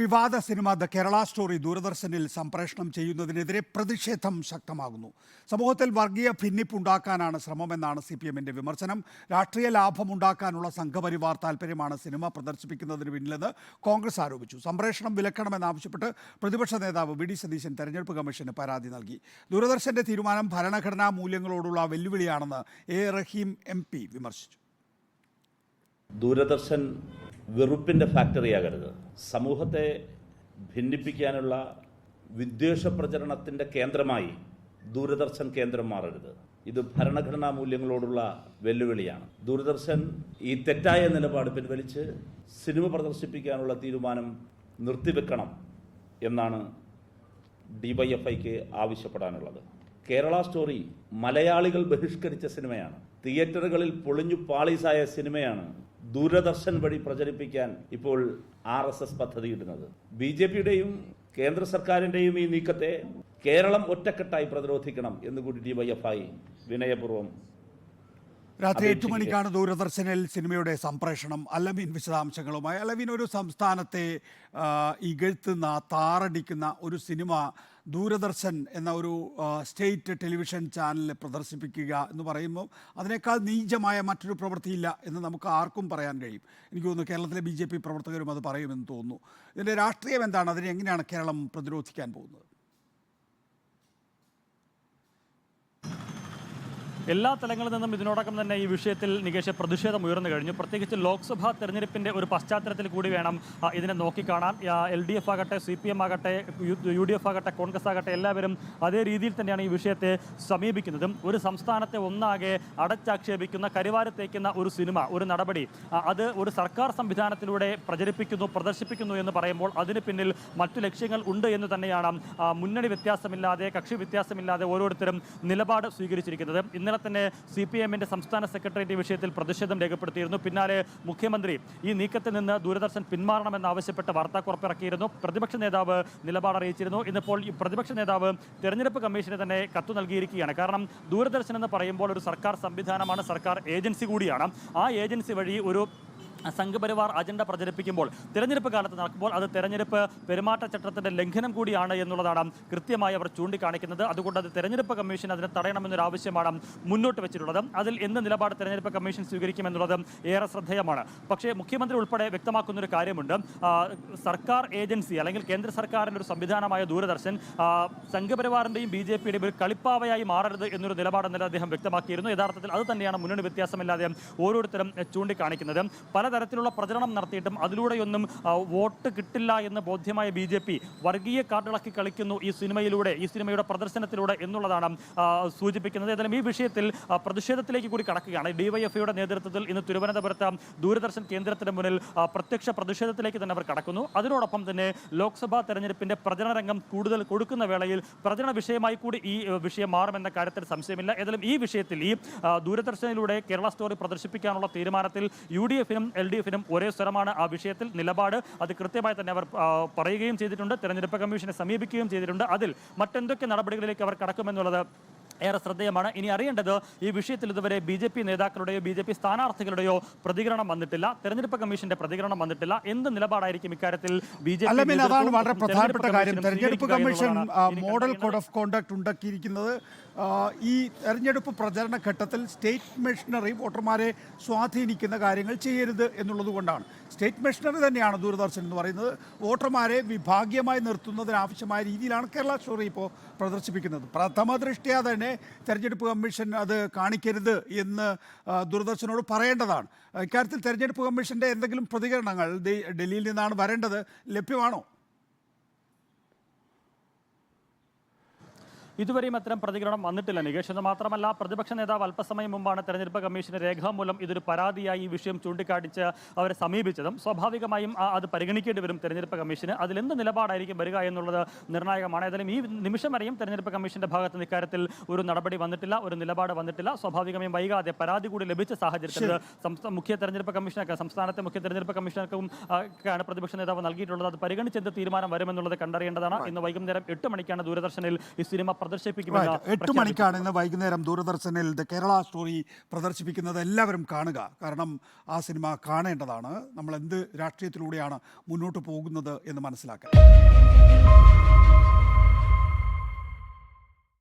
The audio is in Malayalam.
വിവാദ സിനിമ ദ കേരള സ്റ്റോറി ദൂരദർശനിൽ സംപ്രേഷണം ചെയ്യുന്നതിനെതിരെ പ്രതിഷേധം ശക്തമാകുന്നു. സമൂഹത്തിൽ വർഗീയ ഭിന്നിപ്പുണ്ടാക്കാനാണ് ശ്രമമെന്നാണ് സി പി എമ്മിന്റെ വിമർശനം. രാഷ്ട്രീയ ലാഭമുണ്ടാക്കാനുള്ള സംഘപരിവാർ താൽപ്പര്യമാണ് സിനിമ പ്രദർശിപ്പിക്കുന്നതിന് പിന്നിലെന്ന് കോൺഗ്രസ് ആരോപിച്ചു. സംപ്രേഷണം വിലക്കണമെന്നാവശ്യപ്പെട്ട് പ്രതിപക്ഷ നേതാവ് വി ഡി സതീശൻ തെരഞ്ഞെടുപ്പ് കമ്മീഷന് പരാതി നൽകി. ദൂരദർശന്റെ തീരുമാനം ഭരണഘടനാ മൂല്യങ്ങളോടുള്ള വെല്ലുവിളിയാണെന്ന് എ റഹീം എം വിമർശിച്ചു. ദൂരദർശൻ വെറുപ്പിന്റെ ഫാക്ടറിയാകരുത് സമൂഹത്തെ ഭിന്നിപ്പിക്കാനുള്ള വിദ്വേഷ പ്രചരണത്തിന്റെ കേന്ദ്രമായി ദൂരദർശൻ കേന്ദ്രം മാറരുത്. ഇത് ഭരണഘടനാ മൂല്യങ്ങളോടുള്ള വെല്ലുവിളിയാണ്. ദൂരദർശൻ ഈ തെറ്റായ നിലപാട് പിൻവലിച്ച് സിനിമ പ്രദർശിപ്പിക്കാനുള്ള തീരുമാനം നിർത്തിവെക്കണം എന്നാണ് ഡിവൈഎഫ്ഐക്ക് ആവശ്യപ്പെടാനുള്ളത്. കേരള സ്റ്റോറി മലയാളികൾ ബഹിഷ്കരിച്ച സിനിമയാണ്. തിയേറ്ററുകളിൽ പൊളിഞ്ഞു പാളീസായ സിനിമയാണ് ദൂരദർശൻ വഴി പ്രചരിപ്പിക്കാൻ ഇപ്പോൾ ആർ എസ് എസ് പദ്ധതിയിടുന്നത്. ബി ജെ പിയുടെയും കേന്ദ്ര സർക്കാരിന്റെയും ഈ നീക്കത്തെ കേരളം ഒറ്റക്കെട്ടായി പ്രതിരോധിക്കണം എന്നുകൂടി ഡി വൈ എഫ് ഡിവൈഎഫ്ഐ വിനയപൂർവം രാത്രി എട്ട്. മണിക്കാണ് ദൂരദർശനിൽ സിനിമയുടെ സംപ്രേഷണം അലമീൻ വിശദാംശങ്ങളുമായി. അലമീൻ ഒരു സംസ്ഥാനത്തെ ഇകഴ്ത്തുന്ന താറടിക്കുന്ന ഒരു സിനിമ ദൂരദർശൻ എന്ന ഒരു സ്റ്റേറ്റ് ടെലിവിഷൻ ചാനലിൽ പ്രദർശിപ്പിക്കുക എന്ന് പറയുമ്പോൾ അതിനേക്കാൾ നീചമായ മറ്റൊരു പ്രവൃത്തിയില്ല എന്ന് നമുക്ക് ആർക്കും പറയാൻ കഴിയും. എനിക്ക് തോന്നുന്നു കേരളത്തിലെ ബി ജെ പി പ്രവർത്തകരും അത് പറയുമെന്ന് തോന്നുന്നു. ഇതിന്റെ രാഷ്ട്രീയം എന്താണ്? അതിനെ എങ്ങനെയാണ് കേരളം പ്രതിരോധിക്കാൻ പോകുന്നത്? എല്ലാ തലങ്ങളിൽ നിന്നും ഇതിനോടകം തന്നെ ഈ വിഷയത്തിൽ നികേഷ് പ്രതിഷേധം ഉയർന്നു കഴിഞ്ഞു. പ്രത്യേകിച്ച് ലോക്സഭാ തെരഞ്ഞെടുപ്പിന്റെ ഒരു പശ്ചാത്തലത്തിൽ കൂടി വേണം ഇതിനെ നോക്കിക്കാണാൻ എൽ ഡി എഫ് ആകട്ടെ സി പി എം ആകട്ടെ യു ഡി എഫ് ആകട്ടെ കോൺഗ്രസ് ആകട്ടെ എല്ലാവരും അതേ രീതിയിൽ തന്നെയാണ് ഈ വിഷയത്തെ സമീപിക്കുന്നതും. ഒരു സംസ്ഥാനത്തെ ഒന്നാകെ അടച്ചാക്ഷേപിക്കുന്ന കരിവാരത്തേക്കുന്ന ഒരു സിനിമ ഒരു നടപടി അത് ഒരു സർക്കാർ സംവിധാനത്തിലൂടെ പ്രചരിപ്പിക്കുന്നു പ്രദർശിപ്പിക്കുന്നു എന്ന് പറയുമ്പോൾ അതിന് പിന്നിൽ മറ്റു ലക്ഷ്യങ്ങൾ ഉണ്ട് എന്ന് തന്നെയാണ് മുന്നണി വ്യത്യാസമില്ലാതെ കക്ഷി വ്യത്യാസമില്ലാതെ ഓരോരുത്തരും നിലപാട് സ്വീകരിച്ചിരിക്കുന്നത്. ഇന്നലെ തന്നെ സി പി എമ്മിന്റെ സംസ്ഥാന സെക്രട്ടേറിയറ്റ് വിഷയത്തിൽ പ്രതിഷേധം രേഖപ്പെടുത്തിയിരുന്നു. പിന്നാലെ മുഖ്യമന്ത്രി ഈ നീക്കത്തിൽ നിന്ന് ദൂരദർശൻ പിന്മാറണമെന്നാവശ്യപ്പെട്ട് വാർത്താക്കുറപ്പ് ഇറക്കിയിരുന്നു പ്രതിപക്ഷ നേതാവ് നിലപാട് അറിയിച്ചിരുന്നു. ഇന്നിപ്പോൾ ഈ പ്രതിപക്ഷ നേതാവ് തെരഞ്ഞെടുപ്പ് കമ്മീഷന് തന്നെ കത്തു നൽകിയിരിക്കുകയാണ്. കാരണം ദൂരദർശൻ എന്ന് പറയുമ്പോൾ ഒരു സർക്കാർ സംവിധാനമാണ്. സർക്കാർ ഏജൻസി കൂടിയാണ്. ആ ഏജൻസി വഴി ഒരു സംഘപരിവാർ അജണ്ട പ്രചരിപ്പിക്കുമ്പോൾ തിരഞ്ഞെടുപ്പ് കാലത്ത് നടക്കുമ്പോൾ അത് തെരഞ്ഞെടുപ്പ് പെരുമാറ്റച്ചട്ടത്തിന്റെ ലംഘനം കൂടിയാണ് എന്നുള്ളതാണ് കൃത്യമായി അവർ ചൂണ്ടിക്കാണിക്കുന്നത്. അതുകൊണ്ട് അത് തെരഞ്ഞെടുപ്പ് കമ്മീഷൻ അതിനെ തടയണമെന്നൊരു ആവശ്യമാണ് മുന്നോട്ട് വെച്ചിട്ടുള്ളത്. അതിൽ എന്ത് നിലപാട് തെരഞ്ഞെടുപ്പ് കമ്മീഷൻ സ്വീകരിക്കുമെന്നുള്ളത് ഏറെ ശ്രദ്ധേയമാണ്. പക്ഷേ മുഖ്യമന്ത്രി ഉൾപ്പെടെ വ്യക്തമാക്കുന്ന ഒരു കാര്യമുണ്ട് സർക്കാർ ഏജൻസി അല്ലെങ്കിൽ കേന്ദ്ര സർക്കാരിന്റെ ഒരു സംവിധാനമായ ദൂരദർശൻ സംഘപരിവാറിന്റെയും ബി ജെ പിയുടെയും ഒരു കളിപ്പാവയായി മാറരുത് എന്നൊരു നിലപാടെന്നല്ല അദ്ദേഹം വ്യക്തമാക്കിയിരുന്നു. യഥാർത്ഥത്തിൽ അത് തന്നെയാണ് മുന്നണി വ്യത്യാസമില്ലാതെ ഓരോരുത്തരും ചൂണ്ടിക്കാണിക്കുന്നത്. ചൂണ്ടിക്കാണിക്കുന്നത് പലതരത്തിലുള്ള പ്രചരണം നടത്തിയിട്ടും അതിലൂടെയൊന്നും വോട്ട് കിട്ടില്ല എന്ന് ബോധ്യമായ ബി ജെ പി വർഗീയ കാർഡിളക്കി കളിക്കുന്നു ഈ സിനിമയിലൂടെ ഈ സിനിമയുടെ പ്രദർശനത്തിലൂടെ എന്നുള്ളതാണ് സൂചിപ്പിക്കുന്നത്. ഏതായാലും ഈ വിഷയത്തിൽ പ്രതിഷേധത്തിലേക്ക് കൂടി കടക്കുകയാണ്. ഡിവൈഎഫ്ഐയുടെ നേതൃത്വത്തിൽ ഇന്ന് തിരുവനന്തപുരത്ത് ദൂരദർശൻ കേന്ദ്രത്തിന് മുന്നിൽ പ്രത്യക്ഷ പ്രതിഷേധത്തിലേക്ക് തന്നെ അവർ കടക്കുന്നു. അതിനോടൊപ്പം തന്നെ ലോക്സഭാ തെരഞ്ഞെടുപ്പിന്റെ പ്രചരണ രംഗം കൂടുതൽ കൊടുക്കുന്ന വേളയിൽ പ്രചരണ വിഷയമായി കൂടി ഈ വിഷയം മാറുമെന്ന കാര്യത്തിൽ സംശയമില്ല. ഏതായാലും ഈ വിഷയത്തിൽ ഈ ദൂരദർശനിലൂടെ കേരള സ്റ്റോറി പ്രദർശിപ്പിക്കാനുള്ള തീരുമാനത്തിൽ യു ഡി എഫിനും എൽ ഡി എഫിനും ഒരേ സ്വരമാണ് ആ വിഷയത്തിൽ നിലപാട്. അത് കൃത്യമായി തന്നെ അവർ പറയുകയും ചെയ്തിട്ടുണ്ട്. തെരഞ്ഞെടുപ്പ് കമ്മീഷനെ സമീപിക്കുകയും ചെയ്തിട്ടുണ്ട്. അതിൽ മറ്റെന്തൊക്കെ നടപടികളിലേക്ക് അവർ കടക്കുമെന്നുള്ളത് ഏറെ ശ്രദ്ധേയമാണ്. ഇനി അറിയേണ്ടത് ഈ വിഷയത്തിൽ ഇതുവരെ ബി ജെ പി നേതാക്കളുടെയോ ബി ജെ പി സ്ഥാനാർത്ഥികളുടെയോ പ്രതികരണം വന്നിട്ടില്ല. തെരഞ്ഞെടുപ്പ് കമ്മീഷന്റെ പ്രതികരണം വന്നിട്ടില്ല. എന്ത് നിലപാടായിരിക്കും ഇക്കാര്യത്തിൽ ബി ജെ പി അതാണ് വളരെ പ്രധാനപ്പെട്ട കാര്യം. തെരഞ്ഞെടുപ്പ് തെരഞ്ഞെടുപ്പ് commission model code of conduct ഉണ്ടാക്കിയിരിക്കുന്നത് ഈ തെരഞ്ഞെടുപ്പ് പ്രചരണ ഘട്ടത്തിൽ സ്റ്റേറ്റ് മെഷീനറി വോട്ടർമാരെ സ്വാധീനിക്കുന്ന കാര്യങ്ങൾ ചെയ്യരുത് എന്നുള്ളത് കൊണ്ടാണ്. സ്റ്റേറ്റ് മെഷീനറി തന്നെയാണ് ദൂരദർശൻ എന്ന് പറയുന്നത്. വോട്ടർമാരെ വിഭാഗീയമായി നിർത്തുന്നതിനാവശ്യമായ രീതിയിലാണ് കേരള സ്റ്റോറി ഇപ്പോൾ പ്രദർശിപ്പിക്കുന്നത്. പ്രഥമ ദൃഷ്ടിയാ തന്നെ തെരഞ്ഞെടുപ്പ് കമ്മീഷൻ അത് കാണിക്കരുത് എന്ന് ദൂരദർശനോട് പറയേണ്ടതാണ്. ഇക്കാര്യത്തിൽ തെരഞ്ഞെടുപ്പ് കമ്മീഷന്റെ എന്തെങ്കിലും പ്രതികരണങ്ങൾ ഡൽഹിയിൽ നിന്നാണ് വരേണ്ടത് ലഭ്യമാണോ? ഇതുവരെയും അത്തരം പ്രതികരണം വന്നിട്ടില്ല. നികേഷ് എന്ന് മാത്രമല്ല പ്രതിപക്ഷ നേതാവ് അല്പസമയം മുമ്പാണ് തെരഞ്ഞെടുപ്പ് കമ്മീഷന് രേഖാമൂലം ഇതൊരു പരാതിയായി ഈ വിഷയം ചൂണ്ടിക്കാട്ടിച്ച് അവരെ സമീപിച്ചതും സ്വാഭാവികമായും അത് പരിഗണിക്കേണ്ടി വരും തെരഞ്ഞെടുപ്പ് കമ്മീഷന്. അതിലെന്ത് നിലപാടായിരിക്കും വരിക എന്നുള്ളത് നിർണായകമാണ്. ഏതായാലും ഈ നിമിഷം വരെയും തെരഞ്ഞെടുപ്പ് കമ്മീഷന്റെ ഭാഗത്ത് നിന്ന് ഇക്കാര്യത്തിൽ ഒരു നടപടി വന്നിട്ടില്ല ഒരു നിലപാട് വന്നിട്ടില്ല. സ്വാഭാവികമായും വൈകാതെ പരാതി കൂടി ലഭിച്ച സാഹചര്യത്തിൽ മുഖ്യ തെരഞ്ഞെടുപ്പ് കമ്മീഷനൊക്കെ സംസ്ഥാനത്തെ മുഖ്യ തെരഞ്ഞെടുപ്പ് കമ്മീഷണർക്കും ആ, ഒക്കെയാണ് പ്രതിപക്ഷ നേതാവ് നൽകിയിട്ടുള്ളത്. അത് പരിഗണിച്ച് എന്ത് തീരുമാനം വരുമെന്നുള്ളത് കണ്ടറിയേണ്ടതാണ്. ഇന്ന് വൈകുന്നേരം എട്ട് മണിക്കാണ് ദൂരദർശനിൽ ഈ സിനിമ പ്രദർശിപ്പിക്കുമെന്ന്. എട്ട് മണിക്കാണ് ഇന്ന് വൈകുന്നേരം ദൂരദർശനിൽ ദ കേരള സ്റ്റോറി പ്രദർശിപ്പിക്കുന്നത്. എല്ലാവരും കാണുക. കാരണം ആ സിനിമ കാണേണ്ടതാണ്. നമ്മൾ എന്ത് രാഷ്ട്രീയത്തിലൂടെയാണ് മുന്നോട്ട് പോകുന്നത് എന്ന് മനസ്സിലാക്കാൻ.